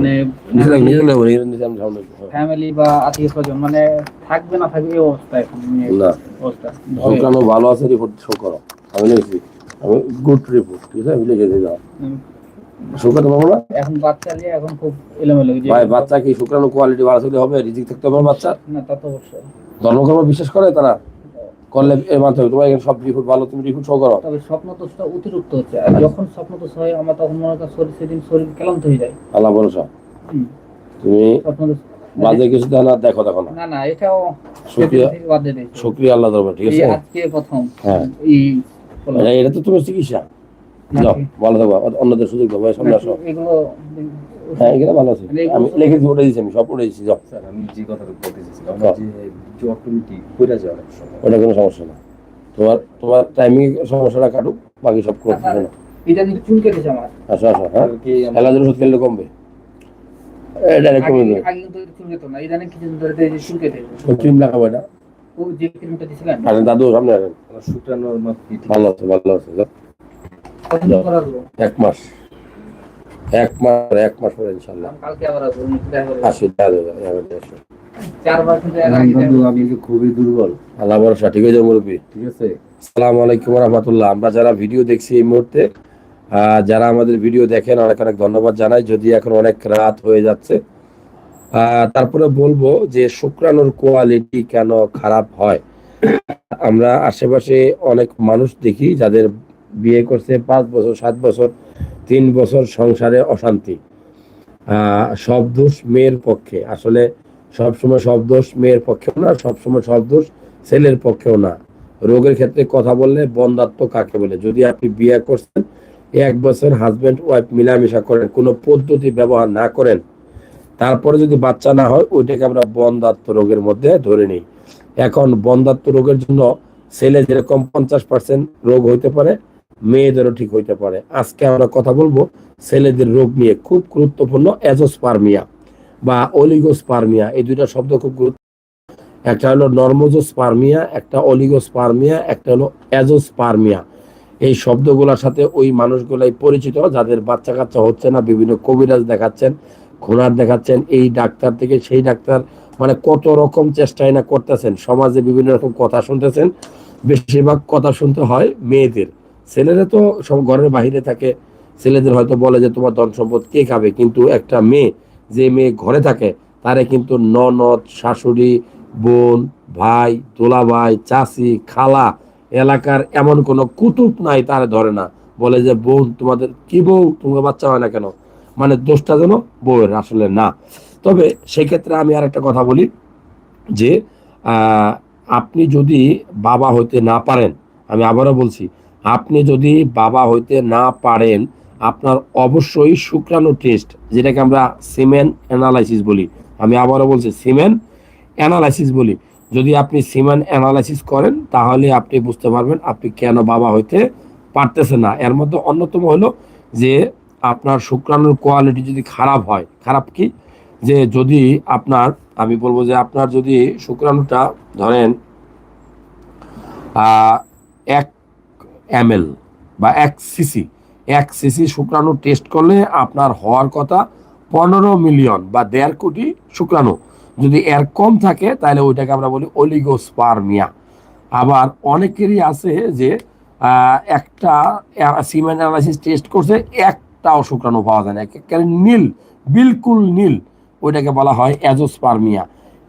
মানে হ্যাঁ। ফ্যামিলি বা আত্মীয় স্বজন মানে থাকবে না থাকবে এই অবস্থা এখন না। অবস্থা শুক্রাণু ভালো আছে রিপোর্ট শো করো। আমি লিখেছি। আমি গুড রিপোর্ট ঠিক আছে? আমি যাও হুম। শুক্রাণু পাবো না? এখন বাচ্চা নিয়ে এখন খুব এলোমেলো ভাই বাচ্চা কি শুক্রাণু কোয়ালিটি ভালো থাকলে হবে? রিজিক থাকতে হবে বাচ্চা না তা তো অবশ্যই। ধর্মকর্ম বিশ্বাস করে তারা? করলে এর মাধ্যমে তোমার এখানে সব রিপোর্ট ভালো তুমি রিপোর্ট শো করো। তবে স্বপ্ন দোষটা অতিরিক্ত হচ্ছে। আর যখন স্বপ্ন দোষ হয় আমার তখন মনে হয় শরীর সেদিন শরীর ক্লান্ত হয়ে যায়। আল্লাহ ভরসা। তুমি বাজে কিছু না দেখো দেখো না। না না এটাও শুক্রিয়া। শুক্রিয়া আল্লাহ দরবার ঠিক আছে? আজকে প্রথম। হ্যাঁ। এই এটা- এটা তো তোমার চিকিৎসা। যাও ভালো থাকো অন্যদের সুযোগ দেবো সামনে আসো। হ্যাঁ ভালো আছে। আমি তো- লিখেছি উঠে দিয়েছি আমি সব উঠে দিয়েছি যাও। স্যার আমি যে কথাটা বলতে চাইছিলাম। যে যে অটোমেটিক পড়ে যায় অনেক সময়। ওটা কোনো সমস্যা না। তোমার তোমার টাইমিং সমস্যাটা কাটুক বাকি সব করতে না এটা কিন্তু চুল কেটেছে আমার। আসো আসো হ্যাঁ। কি আমার- খেললে কমবে। এটা কমে আগে আগে কিন্তু চুল কেতো না ইদানিং কিছুদিন ধরে যে চুল কেটেছে ক্রিম লাগাবো এটা ও যে ক্রিমটা দিছিলেন? দাদু সামনে আসেন। ভালো আছে ভালো আছে এক মাস। এক মাস এক মাস পরে ইনশাল্লাহ। আসি আমার আগে দাদু আমি যে খুবই দুর্বল। আল্লাহ ভরসা ঠিক মুরব্বী? ঠিক আছে। আসসালামু আলাইকুম রহমতুল্লাহ। আমরা যারা ভিডিও দেখছি এই মুহূর্তে আহ, যারা আমাদের ভিডিও দেখেন অনেক অনেক ধন্যবাদ জানাই। যদি এখন অনেক রাত হয়ে যাচ্ছে আহ, তারপরে বলব যে শুক্রাণুর কোয়ালিটি কেন খারাপ হয়? আমরা আশেপাশে অনেক মানুষ দেখি যাদের বিয়ে করছে পাঁচ বছর, সাত বছর, তিন বছর সংসারে অশান্তি। সব দোষ মেয়ের পক্ষে। আসলে সবসময় সব দোষ মেয়ের পক্ষেও না, সবসময় সব দোষ ছেলের পক্ষেও না। রোগের ক্ষেত্রে কথা বললে বন্ধাত্ম কাকে বলে? যদি আপনি বিয়ে করছেন, এক বছর হাজবেন্ড ওয়াইফ মিলামিশা করেন, কোনো পদ্ধতি ব্যবহার না করেন, তারপরে যদি বাচ্চা না হয়, ওইটাকে আমরা বন্ধাত্ম রোগের মধ্যে ধরে নিই। এখন বন্ধাত্ম রোগের জন্য ছেলে যেরকম পঞ্চাশ পার্সেন্ট রোগ হইতে পারে মেয়েদেরও ঠিক হইতে পারে। আজকে আমরা কথা বলব ছেলেদের রোগ নিয়ে, খুব গুরুত্বপূর্ণ অ্যাজোস্পার্মিয়া বা অলিগোস্পার্মিয়া। এই দুইটা শব্দ খুব গুরুত্ব একটা হলো নর্মোজোস্পার্মিয়া, একটা অলিগোস্পার্মিয়া, একটা হলো অ্যাজোস্পার্মিয়া এই শব্দগুলোর সাথে ওই মানুষগুলাই পরিচিত, যাদের বাচ্চা কাচ্চা হচ্ছে না, বিভিন্ন কবিরাজ দেখাচ্ছেন, খুনার দেখাচ্ছেন, এই ডাক্তার থেকে সেই ডাক্তার মানে কত রকম চেষ্টাই না করতেছেন। সমাজে বিভিন্ন রকম কথা শুনতেছেন, বেশিরভাগ কথা শুনতে হয় মেয়েদের। ছেলেরা তো সব ঘরের বাইরে থাকে। ছেলেদের হয়তো বলে যে, তোমার ধন সম্পদ কে খাবে? কিন্তু একটা মেয়ে, যে মেয়ে ঘরে থাকে, তারে কিন্তু ননদ, শাশুড়ি, বোন, ভাই, দোলাভাই, চাচি, খালা এলাকার এমন কোনো কুতুব নাই তারে ধরে না। বলে যে, বোন, তোমাদের কি বউ? তোমার বাচ্চা হয় না কেন? মানে দোষটা যেন বউয়ের আসলে না। তবে সেক্ষেত্রে আমি আর একটা কথা বলি, যে আপনি যদি বাবা হইতে না পারেন, আমি আবারও বলছি আপনি যদি বাবা হইতে না পারেন, আপনার অবশ্যই শুক্রাণু টেস্ট যেটাকে আমরা সিমেন অ্যানালাইসিস বলি। আমি আবারও বলছি সিমেন অ্যানালাইসিস বলি। যদি আপনি সিমেন অ্যানালাইসিস করেন, তাহলে আপনি বুঝতে পারবেন আপনি কেন বাবা হইতে পারতেছেন না। এর মধ্যে অন্যতম হলো যে আপনার শুক্রাণুর কোয়ালিটি যদি খারাপ হয়, খারাপ কি? যে যদি আপনার, আমি বলব যে আপনার যদি শুক্রাণুটা ধরেন এক এম বা এক সিসি এক সিসি শুক্রাণু টেস্ট করলে আপনার হওয়ার কথা পনেরো মিলিয়ন বা দেড় কোটি শুক্রাণু। যদি এর কম থাকে, তাহলে ওইটাকে আমরা বলি অলিগোস্পার্মিয়া আবার অনেকেরই আছে যে একটা সিমেন্ট অ্যানালাইসিস টেস্ট করছে, একটাও শুক্রাণু পাওয়া যায় না। একেবারে নীল, বিলকুল নীল, ওইটাকে বলা হয় অ্যাজোস্পার্মিয়া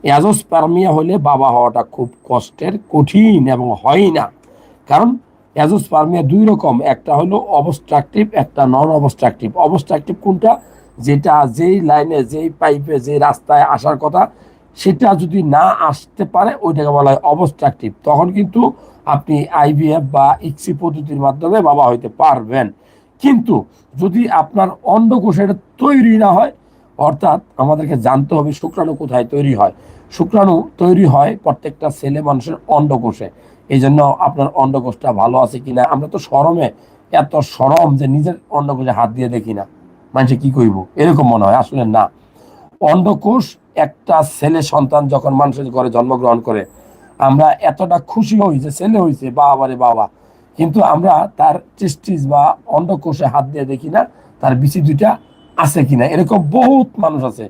অ্যাজোস্পার্মিয়া হলে বাবা হওয়াটা খুব কষ্টের, কঠিন এবং হয় না। কারণ অ্যাজোস্পার্মিয়া দুই রকম, একটা হলো অবস্ট্রাকটিভ, একটা নন অবস্ট্রাকটিভ অবস্ট্রাকটিভ কোনটা? যেটা যেই লাইনে, যেই পাইপে যে রাস্তায় আসার কথা, সেটা যদি না আসতে পারে, ওইটাকে বলা হয় অবস্ট্রাকটিভ। তখন কিন্তু আপনি আইভিএফ বা ইক্সি পদ্ধতির মাধ্যমে বাবা হইতে পারবেন। কিন্তু যদি আপনার অন্ডকোষের তৈরি না হয়, অর্থাৎ আমাদেরকে জানতে হবে শুক্রাণু কোথায় তৈরি হয়। শুক্রাণু তৈরি হয় প্রত্যেকটা ছেলে মানুষের অন্ডকোষে এই জন্য আপনার অন্ডকোষটা ভালো আছে কিনা? আমরা তো শরমে এত সরম যে নিজের অন্ডকোষে হাত দিয়ে দেখি না। মানুষে কি কইব? এরকম মনে হয়, আসলে না। অন্ডকোষ একটা ছেলে সন্তান যখন মানুষের ঘরে জন্মগ্রহণ করে, আমরা এতটা খুশি হই যে ছেলে হয়েছে বাবা রে বাবা। কিন্তু আমরা তার টেস্টিস বা অন্ডকোষে হাত দিয়ে দেখি না, তার বিচি দুইটা আছে কিনা? এরকম বহুত মানুষ আছে।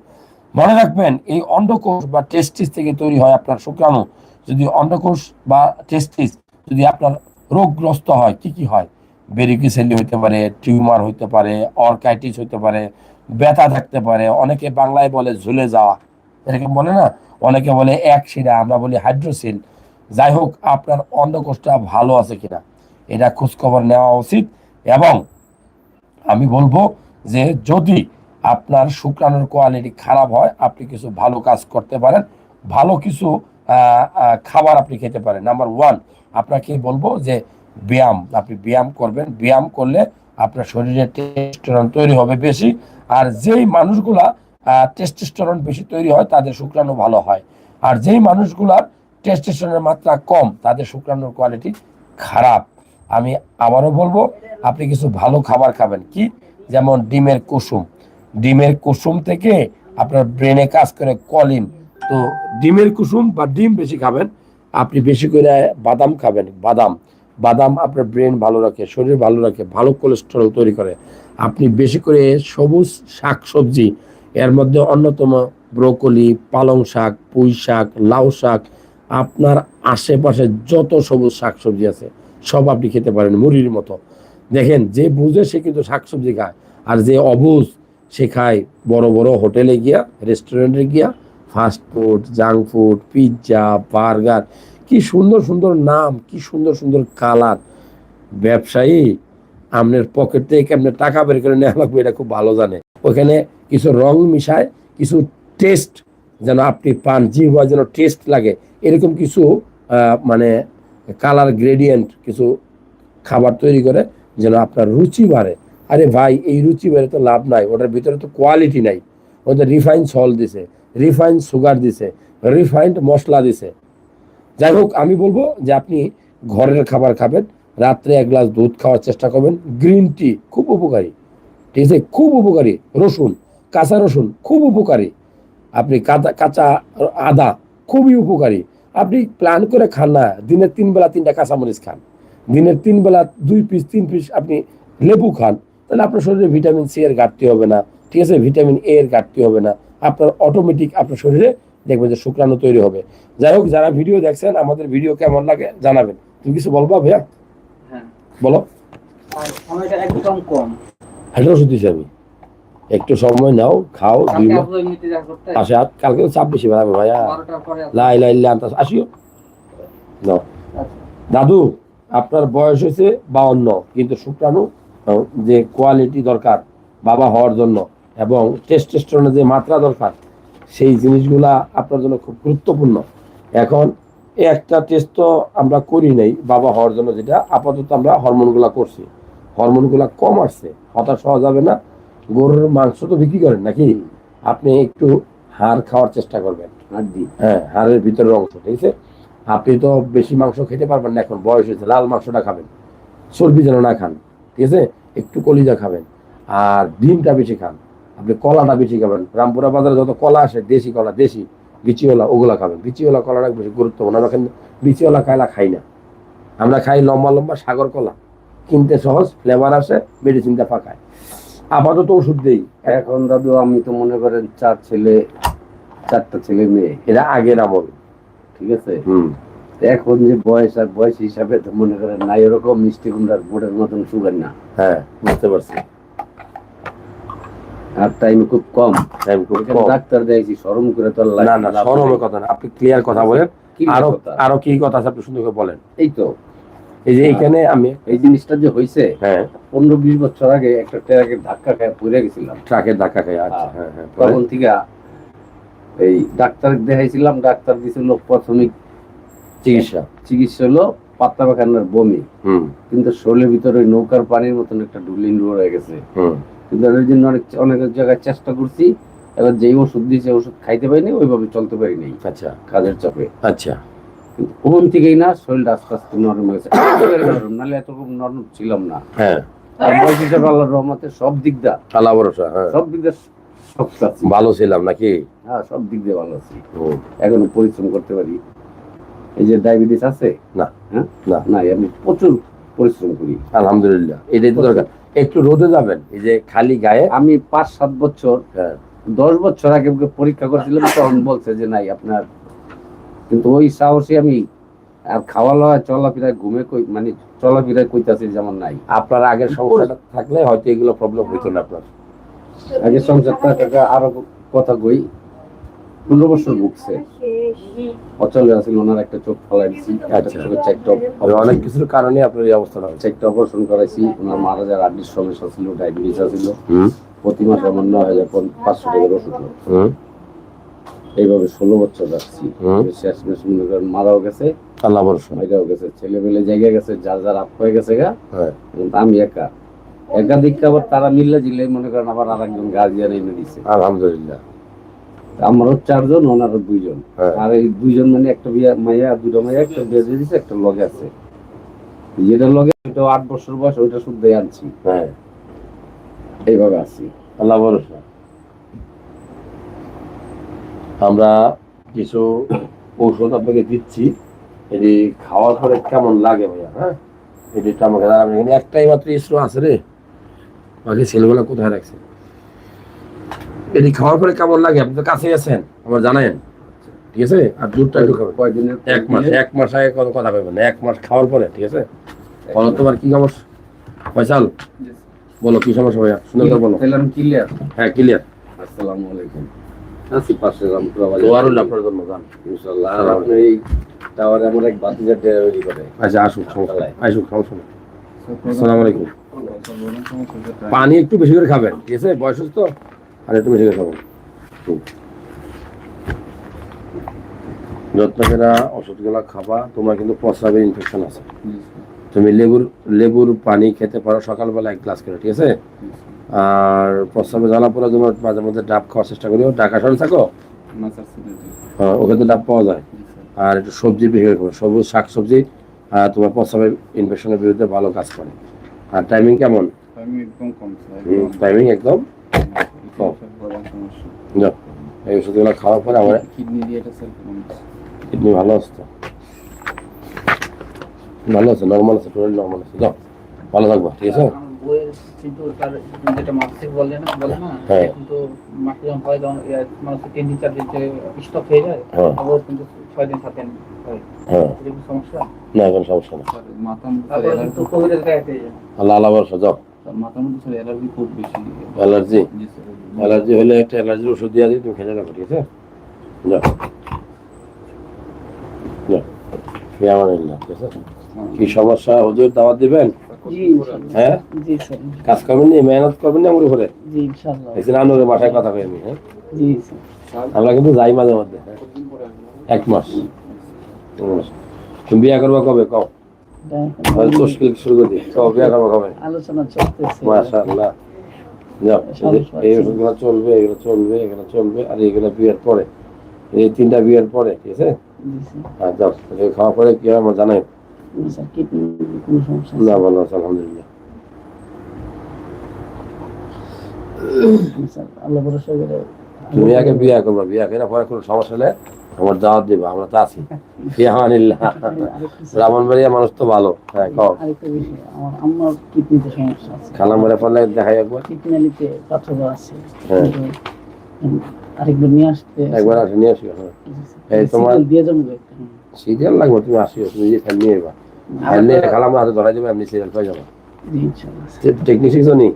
মনে রাখবেন, এই অন্ডকোষ বা টেস্টিস থেকে তৈরি হয় আপনার শুক্রাণু। যদি অন্ডকোষ বা টেস্টিস যদি আপনার রোগগ্রস্ত হয়, কি কি হয়? বেরিকিসেলি হইতে পারে টিউমার হইতে পারে অর্কাইটিস হইতে পারে, ব্যথা থাকতে পারে, অনেকে বাংলায় বলে ঝুলে যাওয়া। এরকম বলে না? অনেকে বলে এক শিরা, আমরা বলি হাইড্রোসিল যাই হোক, আপনার অন্ডকোষটা ভালো আছে কিনা, এটা খোঁজখবর নেওয়া উচিত। এবং আমি বলব যে যদি আপনার শুক্রাণুর কোয়ালিটি খারাপ হয়, আপনি কিছু ভালো কাজ করতে পারেন। ভালো কিছু খাবার আপনি খেতে পারেন। নাম্বার ওয়ান আপনাকে বলব যে ব্যায়াম, আপনি ব্যায়াম করবেন। ব্যায়াম করলে আপনার শরীরে টেস্টোস্টেরন তৈরি হবে বেশি, আর যেই মানুষগুলা টেস্টোস্টেরন বেশি তৈরি হয়, তাদের শুক্রাণু ভালো হয়। আর যেই মানুষগুলার টেস্টোস্টেরনের মাত্রা কম, তাদের শুক্রাণুর কোয়ালিটি খারাপ। আমি আবারও বলব, আপনি কিছু ভালো খাবার খাবেন। কি? যেমন ডিমের কুসুম। ডিমের কুসুম থেকে আপনার ব্রেনে কাজ করে কলিন। তো ডিমের কুসুম বা ডিম বেশি খাবেন, আপনি বেশি করে বাদাম খাবেন, বাদাম। বাদাম আপনার ব্রেন ভালো রাখে, শরীর ভালো রাখে, ভালো কোলেস্টেরল তৈরি করে। আপনি বেশি করে সবুজ শাক সবজি এর মধ্যে অন্যতম ব্রোকলি, পালং শাক, পুঁই শাক, লাউ শাক, আপনার আশেপাশে যত সবুজ শাক সবজি আছে, সব আপনি খেতে পারেন মুড়ির মতো। দেখেন, যে বুঝে সে কিন্তু শাকসবজি খায়, আর যে অবুজ সে খায় বড় বড় হোটেলে গিয়া রেস্টুরেন্টে গিয়া fast food, junk food, pizza, burger, কি সুন্দর সুন্দর নাম, কি সুন্দর সুন্দর কালার। ব্যবসায়ী আপনার পকেট থেকে আপনার টাকা বের করে নেওয়া লাগবে এটা খুব ভালো জানে। ওখানে কিছু রং মিশায়, কিছু টেস্ট যেন আপনি পান, জিহ্বা যেন টেস্ট লাগে। এরকম কিছু মানে কালার গ্রেডিয়েন্ট কিছু খাবার তৈরি করে যেন আপনার রুচি বাড়ে। আরে ভাই, এই রুচি বেড়ে তো লাভ নাই, ওটার ভিতরে তো কোয়ালিটি নাই। ওদের রিফাইন সল দিছে। রিফাইন সুগার দিছে রিফাইন্ড মশলা দিছে। যাই হোক, আমি বলব যে আপনি ঘরের খাবার খাবেন, রাত্রে এক গ্লাস দুধ খাওয়ার চেষ্টা করবেন গ্রিন টি খুব উপকারী। ঠিক আছে? খুব উপকারী। রসুন, কাঁচা রসুন খুব উপকারী। আপনি কাঁচা কাঁচা আদা খুবই উপকারী। আপনি প্ল্যান করে খান না দিনের তিন বেলা তিনটা কাঁচামরিচ খান। দিনের তিন বেলা দুই পিস তিন পিস আপনি লেবু খান, তাহলে আপনার শরীরে ভিটামিন সি এর ঘাটতি হবে না। ঠিক আছে? ভিটামিন এ এর ঘাটতি হবে না। আপনার অটোমেটিক আপনার শরীরে দেখবেন যে শুক্রাণু তৈরি হবে। যাই হোক যারা ভিডিও দেখছেন আমাদের ভিডিও কেমন লাগে জানাবেন। তুমি কিছু বলবা ভাইয়া? হ্যাঁ। বলো। সময়টা একদম কম। হাইড্রো ওষুধ আমি। একটু সময় নাও খাও দুই মাস আসে আর কালকে তো চাপ বেশি বাড়াবে ভাইয়া। লাই লাই লাই আসিও। নাও। আচ্ছা। দাদু আপনার বয়স হয়েছে বাউন্ন কিন্তু শুক্রাণু যে কোয়ালিটি দরকার বাবা হওয়ার জন্য। এবং টেস্টোস্টেরনের যে মাত্রা দরকার সেই জিনিসগুলা আপনার জন্য খুব গুরুত্বপূর্ণ। এখন একটা টেস্ট তো আমরা করি নাই বাবা হওয়ার জন্য যেটা আপাতত আমরা হরমোনগুলা করছি। হরমোনগুলা কম আসছে হতাশ হওয়া যাবে না। গরুর মাংস তো বিক্রি করেন নাকি? আপনি একটু হাড় খাওয়ার চেষ্টা করবেন। হাড্ডি হ্যাঁ হাড়ের ভিতরের অংশ ঠিক আছে? আপনি তো বেশি মাংস খেতে পারবেন না এখন বয়স হয়েছে লাল মাংসটা খাবেন। চর্বি যেন না খান ঠিক আছে? একটু কলিজা খাবেন আর ডিমটা বেশি খান। আপনি কলাটা বেশি খাবেন। রামপুরা বাজারে যত কলা আসে দেশি কলা দেশি বিচিওলা ওগুলা খাবেন। বিচিওলা কলাটা বেশি গুরুত্বপূর্ণ আমরা কিন্তু বিচিওলা কলা খাই না। আমরা খাই লম্বা লম্বা সাগর কলা। কিনতে সহজ ফ্লেভার আসে মেডিসিনটা পাকায় আপাতত ওষুধ দেই। এখন দাদু আমি তো মনে করেন চার ছেলে চারটা ছেলে মেয়ে। এরা আগের আমল ঠিক আছে? হুম। এখন যে বয়স আর বয়স হিসাবে তো মনে করেন না এরকম মিষ্টি কুমড়ার বোর্ডের মতন সুগার না। হ্যাঁ বুঝতে পারছি। আর টাইম খুব কম। Time খুব কম। ডাক্তার দেখছি করে তো না না কথা না আপনি ক্লিয়ার কথা বলেন। আরও আরও কি কথা আছে আপনি সুন্দর করে বলেন। এই তো। এই যে এইখানে আমি এই জিনিসটা যে হয়েছে হ্যাঁ। পনেরো বিশ বছর আগে একটা ট্রাকের ধাক্কা খেয়ে পড়ে গেছিলাম। ট্রাকের ধাক্কা খাই আচ্ছা হ্যাঁ হ্যাঁ তখন থেকে এই ডাক্তার দেখাইছিলাম ডাক্তার দিছিল প্রাথমিক চিকিৎসা। চিকিৎসা হলো পাত্তা পাখানার বমি। হুম। কিন্তু শরীরের ভিতরে ওই নৌকার পানির মতন একটা ডুলিন রয়ে গেছে। হুম। কিন্তু এর জন্য অনেক অনেক জায়গায় চেষ্টা করছি। এবার যেই ওষুধ দিয়েছে ওষুধ খাইতে পারিনি ওইভাবে চলতে পারিনি আচ্ছা। কাজের চাপে। আচ্ছা। কিন্তু ওখান থেকেই না শরীরটা আস্তে আস্তে নরম হয়েছে। নরম নাহলে এতরকম নরম ছিলাম না। হ্যাঁ। আর বয়স হিসাবে আল্লাহর রহমতে সব দিক দা আল্লাহ ভরসা হ্যাঁ। সব দিক শক্ত ভালো ছিলাম নাকি? হ্যাঁ সব দিক দিয়ে ভালো আছি। এখনও পরিশ্রম করতে পারি। এই যে ডায়াবেটিস আছে? না। হ্যাঁ? না। না আমি প্রচুর পরিশ্রম করি। আলহামদুলিল্লাহ। এটাই তো দরকার। একটু রোদে যাবেন। এই যে খালি গায়ে। আমি পাঁচ সাত বছর হ্যাঁ দশ বছর আগে ওকে পরীক্ষা করেছিলাম তখন বলছে যে নাই আপনার। কিন্তু ওই সাহসে আমি আর খাওয়া লওয়া চলাফেরায় ঘুমে কই মানে চলাফেরায় কইতাছি যেমন নাই। আপনার আগের সমস্যাটা থাকলে হয়তো এগুলো প্রবলেম হইতো না আপনার। আগে সংসারটা কাকা আরও কথা কই। পনেরো বছর ভুগছে। অচল আছিল ওনার একটা চোখ ফলাই দিছি আচ্ছা। অনেক কিছুর কারণে আপনার এই অবস্থা অপারেশন করাইছি ওনার মারা যাওয়ার সমস্যা ছিল ডায়াবেটিস ছিল প্রতি মাসে আমার নয় হাজার পাঁচশো টাকার ওষুধ এইভাবে ষোলো বছর রাখছি হুম। শেষ মেশ মনে করেন মারাও গেছে আল্লাহ গেছে ছেলে মেলে জায়গা গেছে যার যার আপ হয়ে গেছে গা। হ্যাঁ। আমি একা। একা দিকটা আবার তারা মিললে জিলে মনে করেন আবার আর একজন গার্জিয়ান এনে দিছে। আলহামদুলিল্লাহ। আমারও চারজন ওনারও দুইজন। হ্যাঁ। আর এই দুইজন মানে একটা বিয়া মাইয়া আর দুটো মাইয়া একটা বিয়ে দিয়ে দিছে একটা লগে আছে। যেটা লগে ওইটা আট বছর বয়স ওইটা শুদ্ধ আনছি। হ্যাঁ। এইভাবে আছি। আল্লাহ ভরসা। আমরা কিছু ঔষধ আপনাকে দিচ্ছি। এটি খাওয়ার পরে কেমন লাগে ভাইয়া হ্যাঁ? এটি আমাকে এখানে একটাই মাত্র ইসরো আছে রে। বাকি ছেলেগুলো কোথায় রাখছে? এটি খাওয়ার পরে কেমন লাগে আপনি তো কাছেই আছেন আমার জানেন। ঠিক আছে? আর দুধটা একটু খাবেন। কয়দিনের এক মাস এক মাস আগে কোনো কথা পাবেন এক মাস খাওয়ার পরে ঠিক আছে? বলো তোমার কি সমস্যা ফয়সাল? বলো কি সমস্যা ভাইয়া? সুন্দর করে বলো। তাহলে ক্লিয়ার হ্যাঁ ক্লিয়ার আসসালামু আলাইকুম। আছি পাশে আপনার জন্য গান ইনশাআল্লাহ আর আপনি এই টাওয়ারে আমার এক বাতিজার ডেলিভারি করে। আচ্ছা আসুক সমস্যা আসুক সমস্যা আসসালামু আলাইকুম। পানি একটু বেশি করে খাবেন ঠিক আছে? বয়স তো আর একটু বেশি হুম। যত্ন খাবা তোমার কিন্তু প্রস্রাবের ইনফেকশন আছে। তুমি লেবুর লেবুর পানি খেতে পারো সকালবেলা এক গ্লাস করে ঠিক আছে? আর প্রস্রাবে জ্বালা পরে তোমার মাঝে মধ্যে ডাব খাওয়ার চেষ্টা করিও। ঢাকা শহরে থাকো? হ্যাঁ ওখানে তো ডাব পাওয়া যায়। আর একটু সবজি বেশি করে। খাবে সবুজ শাক সবজি আর তোমার প্রস্রাবের ইনফেকশনের বিরুদ্ধে ভালো কাজ করে। আর টাইমিং কেমন? টাইমিং একদম এই ওষুধগুলো খাওয়ার পরে আমার কিডনি ভালো আছে তো। ভালো আছে নর্মাল আছে টোটাল নর্মাল আছে। যাও ভালো থাকবা ঠিক আছে? কিন্তু তার যেটা মাসিক বলে না বলে না হ্যাঁ। মাসে যখন হয় তখন মানুষের চার দিন যে স্টক হয়ে যায় হ্যাঁ। আবার কিন্তু ছয় দিন সাত দিন হয়। সমস্যা? না সমস্যা না। আল্লাহ আল্লাহ যাও মাথার মধ্যে স্যার অ্যালার্জি খুব বেশি। অ্যালার্জি? অ্যালার্জি। হলে একটা অ্যালার্জির ওষুধ দিয়ে দিই তুমি ঠিক আছে? ঠিক আছে? কি সমস্যা? হুজুর দাওয়াত দিবেন? হ্যাঁ? কাজ করবেন নি? মেহনত করবেন না আমার উপরে? জি ইনশাআল্লাহ। এসে বাসায় কথা কই আমি হ্যাঁ? আমরা কিন্তু যাই মাঝে মধ্যে। হ্যাঁ? এক মাস। তুমি বিয়া করবা কবে? কও। তশকিল শুরু করে। দিই কও বিয়া করবা কবে আলোচনা চলতেছে। মাশাআল্লাহ। যাও এই যে- এই ওষুধগুলো চলবে এগুলো চলবে এগুলো চলবে আর এগুলো বিয়ের পরে। এই তিনটা বিয়ের পরে ঠিক আছে? আর যাও এই পরে কি হয় আমার জানাই। জি স্যার কিডনি কোনো সমস্যা না ভালো আছে আলহামদুলিল্লাহ। নেই স্যার আল্লাহ ভরসা করে তুমি আগে বিয়া করবা বিয়া করে পরে কোনো সমস্যা হলে আমার দাওয়াত দিবা আমরা তো আছি। ব্রাহ্মণবাড়িয়া মানুষ তো ভালো হ্যাঁ কও। আমার আম্মার কিডনিতে সমস্যা আছে। দেখাই একবার। কিডনিতে পাথর আছে। হ্যাঁ। আরেকবার নিয়ে আসতে। একবার আসে নিয়ে আসিও হ্যাঁ। তোমার- দিয়ে যাব। সিরিয়াল লাগবে তুমি আসিও তুমি যে ফ্যান নিয়ে এবার। ফ্যান নিয়ে হাতে সিরিয়াল পাই যাব। জি ইনশাআল্লাহ টেকনিক নি?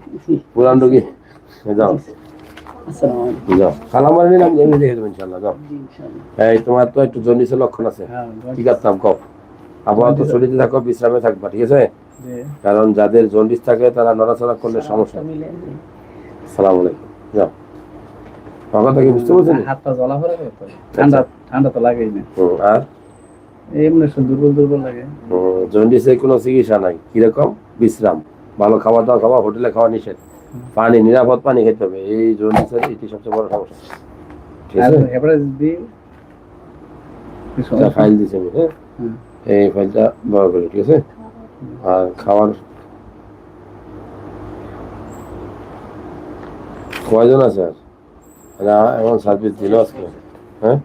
পুরান রোগী। যাও। যাও। খালাম বাড়ি নিলাম এমনি দেখে দেবো ইনশাল্লাহ যাও। এই তোমার তো একটু জন্ডিসের লক্ষণ আছে। হ্যাঁ কি করতাম কও। আপাতত শরীরে থাকো বিশ্রামে থাকবা ঠিক আছে? কারণ যাদের জন্ডিস থাকে তারা নড়াচড়া করলে সমস্যা সালাম আলাইকুম। যাও। কথা কি বুঝতে পারছেন? হাত পা জ্বলা পড়ে ঠান্ডা ঠান্ডা তো লাগেই না। আর? এমনি দুর্বল দুর্বল লাগে। জন্ডিসের কোনো চিকিৎসা নাই। কীরকম? বিশ্রাম। ভালো খাবার দাওয়া খাওয়া হোটেলে খাওয়া নিষেধ। পানি নিরাপদ পানি খেতে হবে। এই জন্ডিসের এটি সবচেয়ে বড় সমস্যা। ঠিক আছে? এবারে যদি ফাইল আমি হ্যাঁ? এই ফাইলটা বড় করে ঠিক আছে? আর খাওয়ার কয়জন আছে আর? এরা এমন সার্ভিস দিল আজকে হ্যাঁ?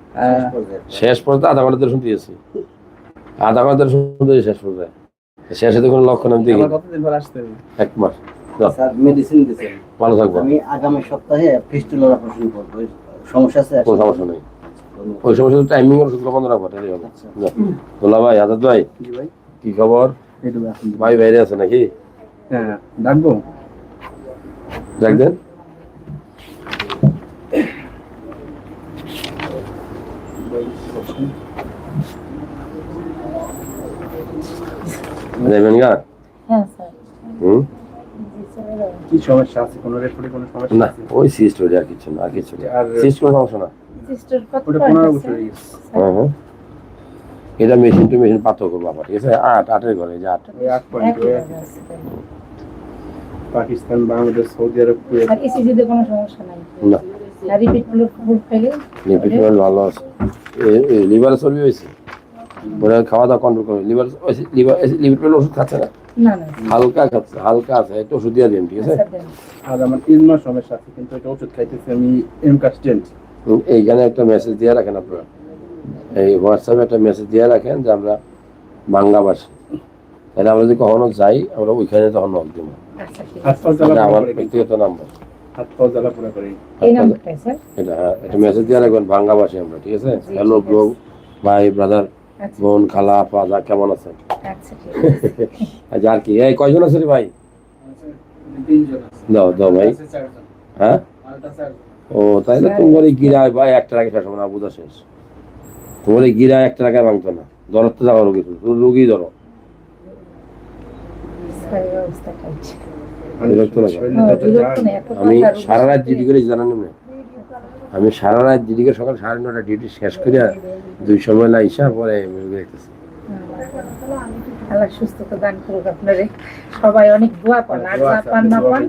শেষ পর্যন্ত আধা ঘণ্টা ধরে শুনতে গেছি। আধা ঘণ্টা ধরে শুনতে শেষ পর্যায়ে। শেষে তো কোনো লক্ষণ আমি দেখি এক মাস। স্যার মেডিসিন দিয়েছেন ভালো থাকব। আমি আগামী সপ্তাহে ফিস্টুলার অপারেশন করব। সমস্যা আছে কোনো সমস্যা নেই। ওই সমস্যা টাইমিং বন্ধ রাখব হবে। দোলা ভাই আজাদ ভাই জি ভাই। কি খবর? ভাই বাইরে আছে নাকি? হ্যাঁ ডাকবো। দেন। দেবেন গা? হ্যাঁ স্যার। হুম? কি সমস্যা আছে? কোনো রেফারে কোনো সমস্যা না ওই সিস্ট হয়ে আর কিছু না আর কিছু আর সিস্ট কোনো সমস্যা না? সিস্টার কত পনেরো? বছর হয়ে গেছে হ্যাঁ হ্যাঁ এটা মেশিন টু মেশিন পার্থক্য করব আবার। ঠিক আছে আট আটের ঘরে যে আট। Point. Pakistan Bangladesh Saudi Arab Kuwait. আর ECG তে কোনো সমস্যা নাই? না। আর রিপিটগুলো ফুল ফেলে লিপিড ভালো আছে। লিভার চর্বি হয়েছে? ওরা খাওয়া দাওয়া কন্ট্রোল করে লিভার লিভার লিপিড ওষুধ খাচ্ছে না? হালকা খাচ্ছে হালকা আছে একটু ওষুধ দিয়ে দিন ঠিক আছে? আর আমার সমস্যা আছে কিন্তু এটা ওষুধ খাইতেছি আমি এম কাস্টেন্ট এইখানে একটা মেসেজ দিয়ে রাখেন আপনারা। এই হোয়াটসঅ্যাপে একটা মেসেজ দিয়ে রাখেন যে আমরা তাহলে আমরা যদি কখনো যাই আমরা ওইখানে তখন নক দিব। আচ্ছা পোড়া আমার ব্যক্তিগত নাম্বার। এটা হ্যাঁ একটা মেসেজ দিয়ে রাখবেন বাংলাভাষী আমরা ঠিক আছে? হ্যালো ব্রো ভাই ব্রাদার আচ্ছা বোন খালা পাজা কেমন আছেন? আচ্ছা আছে আচ্ছা আর কি? এই কয়জন আছে রে ভাই? দাও দাও ভাই। হ্যাঁ? ও তাইলে তোমার এই গিরায় ভাই একটা টাকা শেষ হবে না বুঝা শেষ। তোমার এই গিরায় একটা টাকা ভাঙতো না। ধরত তো যাওয়া রোগী রোগী ধরো। হ্যাঁ, আমি সারা রাত ডিউটি করে জানানি না। আমি সারা রাত করে সকাল সাড়ে নটা ডিউটি শেষ করে দুই সময় না ইসা পরে আমি দেখতেছি আল্লাহ সুস্থতা দান করুক আপনারে। সবাই অনেক দোয়া পান আর দোয়া পান না পান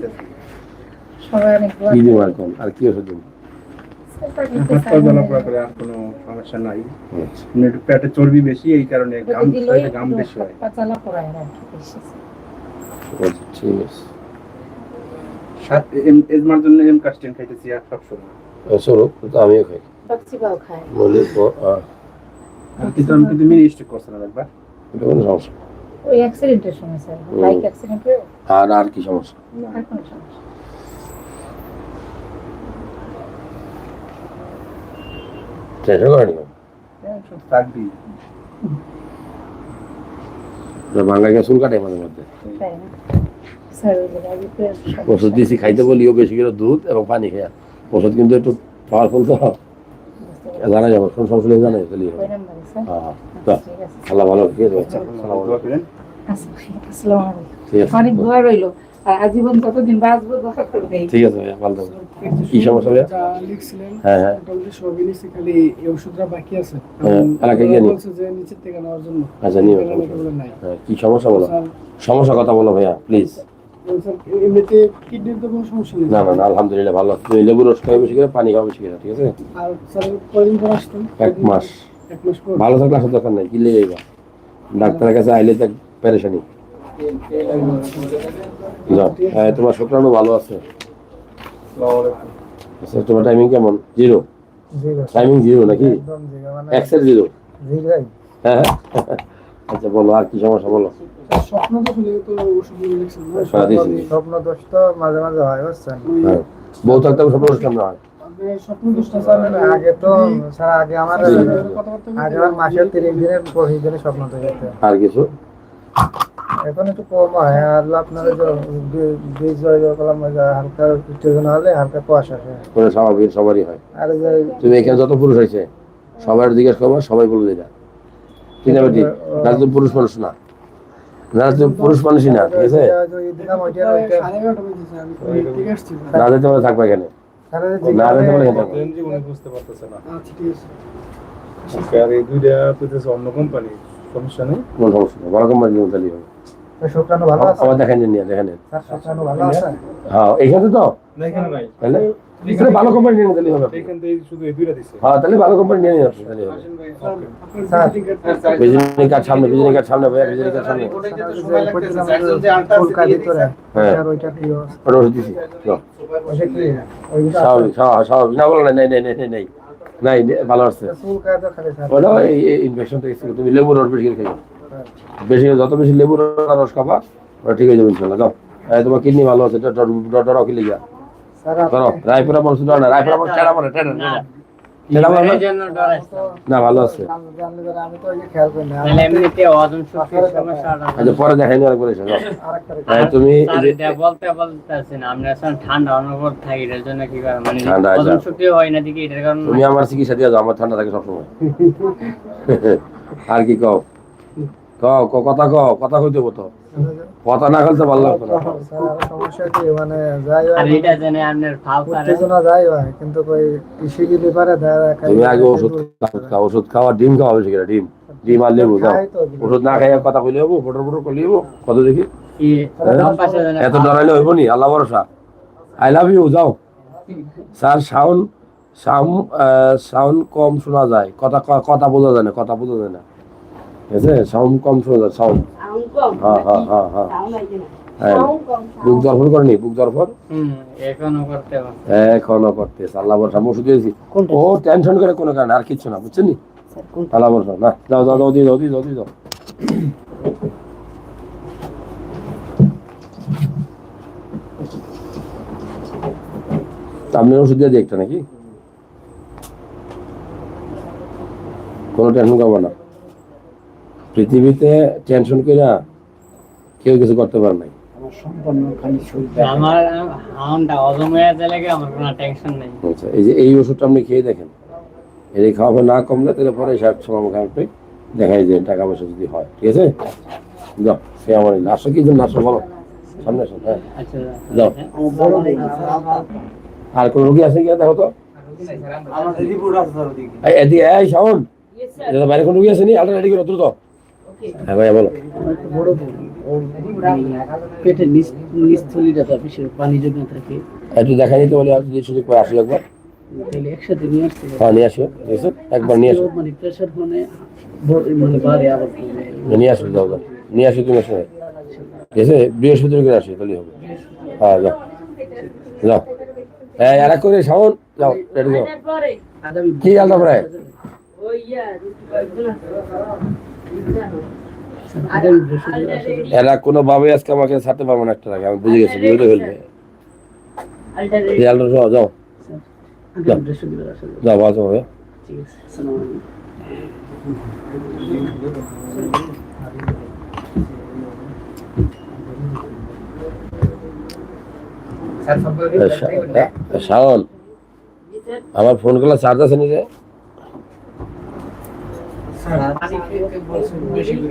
সবাই অনেক দোয়া কি করেন। আর কি ওষুধ সমস্যা নাই। আচ্ছা। পেটে চর্বি বেশি এই কারণে বেশি হয়। পাচালা পড়ায় আর আচ্ছা, ঠিক আছে। এজমার জন্য এম খাইতেছি আর সব সময় তো আমিও খাই। বলি তো, আহ, আর কিন্তু আমি কিন্তু মিনি স্ট্রিক একবার এটা কোনো সমস্যা ওই অ্যাক্সিডেন্টের সময় স্যার বাইক অ্যাক্সিডেন্ট আর আর কি সমস্যা? আর কোনো সমস্যা টেনশন করেনি থাকবি বাংলা গিয়ে চুল কাটে মাঝে মধ্যে। ওষুধ দিয়েছি খাইতে বলিও বেশি করে দুধ এবং পানি খেয়া। ওষুধ কিন্তু একটু পাওয়ারফুল তো। জানা যাবে কোন সমস্যা জানাই হবে। নাম্বারে হ্যাঁ আচ্ছা, ঠিক আছে আল্লাহ ভালো ঠিক আছে আচ্ছা আচ্ছা, আসসালামু আলাইকুম। ঠিক আছে অনেক দোয়া রইল। আজীবন যতদিন বাঁচবো দোয়া করবে। ঠিক আছে ভাইয়া ভালো কি সমস্যা ভাইয়া? লিখছিলেন। হ্যাঁ হ্যাঁ। সবই নিচে খালি এই ওষুধটা বাকি আছে। হ্যাঁ, গিয়ে বলছে যে নিচের থেকে নেওয়ার জন্য। আচ্ছা নিও এখানে সমস্যা বলে নাই। হ্যাঁ কি সমস্যা বলো? সমস্যা কথা বলো ভাইয়া প্লিজ এমনিতে কিডনির তো কোনো সমস্যা নেই। না না না আলহামদুলিল্লাহ ভালো তুমি লেবু রস খাওয়া বেশি করে পানি খাওয়া বেশি করে ঠিক আছে? আর স্যার কয়দিন পর আসতেন এক মাস। এক মাস পর। ভালো থাকলে আসার দরকার নাই কি যাইবা। ডাক্তারের কাছে আইলে তো পেরেশানি। হ্যাঁ তোমার শুক্রাণু ভালো আছে? আচ্ছা তোমার টাইমিং কেমন? জিরো। টাইমিং জিরো নাকি? Excel zero. হ্যাঁ হ্যাঁ। আচ্ছা বলো আর কি সমস্যা বলো? স্বপ্ন তো স্বপ্ন মাঝে মাঝে হয় বুঝছেন? বউ থাকতে হবে সব অনুষ্ঠান আপনি স্বপ্ন দোষটা স্যার আগে তো সারা আগে আমার আগে আমার মাসের তিরিশ দিনের পঁচিশ দিনের স্বপ্ন তো আর কিছু? এখন একটু কম হয় আপনার বীজ হালকা উত্তেজনা হলে হালকা কুয়াশা আসে। স্বাভাবিক সবারই হয়। আর তুমি এখানে যত পুরুষ হয়েছে সবার জিজ্ঞেস করব সবাই বলে দিলা। ঠিক আছে ঠিক তুমি পুরুষ মানুষ না। না তুমি পুরুষ মানুষই না ঠিক আছে? না যেতে পারে থাকবে এখানে। না যেতে পারে বুঝতে পারতেছে না। আচ্ছা আর এই দুইটা পেতেছে অন্য কোম্পানি সমস্যা নেই? কোনো সমস্যা নেই বড় কোম্পানি জীবন চালিয়ে হবে। ওই শুক্রাণু ভালো আছে? আমার দেখেন নিয়ে দেখেন তার শুক্রাণু ভালো আছে? হ্যাঁ তো? না এখানে নাই। তাহলে ভালো কোম্পানি নিয়ে নিতে হবে। এখান থেকে শুধু এই দুইটা দিছে হ্যাঁ তাহলে ভালো কোম্পানি নিয়ে নিতে হবে। স্যার। card- বিজলি কার্ড সামনে বিজলি কার্ড সামনে ভাইয়া বিজলি কার্ড সামনে। ভিতরে। হ্যাঁ। আর ওইটা ওটা স্বাভাবিক না বলো না নাই নাই নাই নাই নাই। ভালো আছে। ওটা ইনফেকশন থেকে তুমি লেবুর রস বেশি করে খাইও। বেশি যত বেশি লেবুর রস খাবা ওটা ঠিক হয়ে যাবে ইনশাল্লাহ। যাও। তোমার কিডনি ভালো আছে ডরাও কি লিগা করো আপনি রায়পুরা মানুষ না রায়পুরা মানুষ টেরা মারে টেরা টেরা টেরা মারে না? জন্য ডরাইছে না ভালো আছে। জানলে- জানলে পরে আমি তো ওই যে খেয়াল করি না। তাহলে এমনিতে ওজন শক্তির সমস্যাটা আচ্ছা দেখাই করে হ্যাঁ, তুমি এই স্যার, যে- এটা বলতে বলতেছি আমরা এখন ঠান্ডা অনুভব থাকি এটার জন্য কি করে মানে শক্তি হয় না দিকে এটার কারণে তুমি আমার চিকিৎসা দিয়ে যাও আমার ঠান্ডা থাকে সবসময়। আর কি কও? কও কথা কও কথা কইতে তো। কথা না খেলতে ভালো লাগতো না। সমস্যা কি মানে যাই আর এটা জেনে আপনার ফাল পারে। উত্তেজনা যাই হয় কিন্তু ওই কৃষি গিলি পারে তুমি আগে ওষুধ ওষুধ খাও ওষুধ ডিম খাওয়া বেশি করে ডিম। ডিম আর লেবু যাও ওষুধ না খাই কথা কইলে হব ফটোর ফটো করলে হব কত দেখি? কি বাম পাশে জেনে এত ডরাইলে হইব নি? আল্লাহ ভরসা। আই লাভ ইউ যাও। স্যার সাউন্ড সাউন্ড সাউন্ড কম শোনা যায়। কথা কথা বোঝা যায় না কথা বোঝা যায় না। ঠিক আছে? সাউন্ড কম শোনা যায় সাউন্ড হ্যাঁ হ্যাঁ হ্যাঁ হ্যাঁ হ্যাঁ বুক দরফর করেনি বুক দরফর হুম এখনও করতে পারে আল্লাহ ভরসা ওষুধ দিয়েছি ও টেনশন করে কোনো কারণে আর কিছু না বুঝছেন নি? আল্লাহ ভরসা না যাও যাও যাও দিয়ে যাও দিয়ে যাও দিয়ে যাও। তা ওষুধ দিয়ে দিই একটা নাকি? কোনো টেনশন করব না। পৃথিবীতে টেনশন করে কেউ কিছু করতে পারে নাই। আমার সম্পূর্ণ খালি শরীর আমার হাউনটা হজম হয়ে গেলে আমার কোনো টেনশন নেই। আচ্ছা এই যে এই ওষুধটা আপনি খেয়ে দেখেন খাওয়াবে না কমলে তাহলে পরে সময় আমাকে আপনি দেখাই যে টাকা পয়সা যদি হয় ঠিক আছে? যাও সে আমার নাশো কি জন্য নাশো বলো? সামনে আসো হ্যাঁ। আচ্ছা যাও। আমার বড় ভাই আর কোন রুগী আছে দেখো তো? আমাদের রিপোর্ট আছে স্যার ওদিকে। এই এদিকে এই শাওন বাইরে কোন রোগী আছে নি? করো দ্রুত। হ্যাঁ ভাইয়া বলো। পেটের তার বেশি পানি জমে থাকে। একটু দেখাই নিতে বলি যদি সুযোগ পাই আসো একবার। তাহলে একসাথে নিয়ে আসতে হ্যাঁ নিয়ে আসো একবার নিয়ে আসো। মানে প্রেশার মানে মানে বাড়ে আবার নিয়ে আসো যাও নিয়ে আসো তুমি আসো। ঠিক আছে? বৃহস্পতিবার করে আসো তাহলে হবে। হ্যাঁ যাও। যাও। এই আর এক করে শাওন যাও রেডি যাও কি প্রায়? আসলে এরা কোনো ভাবে আজকে আমাকে ছাড়তে পারব না একটা লাগে আমি বুঝে গেছি বুঝে ফেলবে যাও যাও। যাও। হবে। শাওন আমার ফোনগুলো চার্জ আছে নিজে? স্যার, বেশি করে।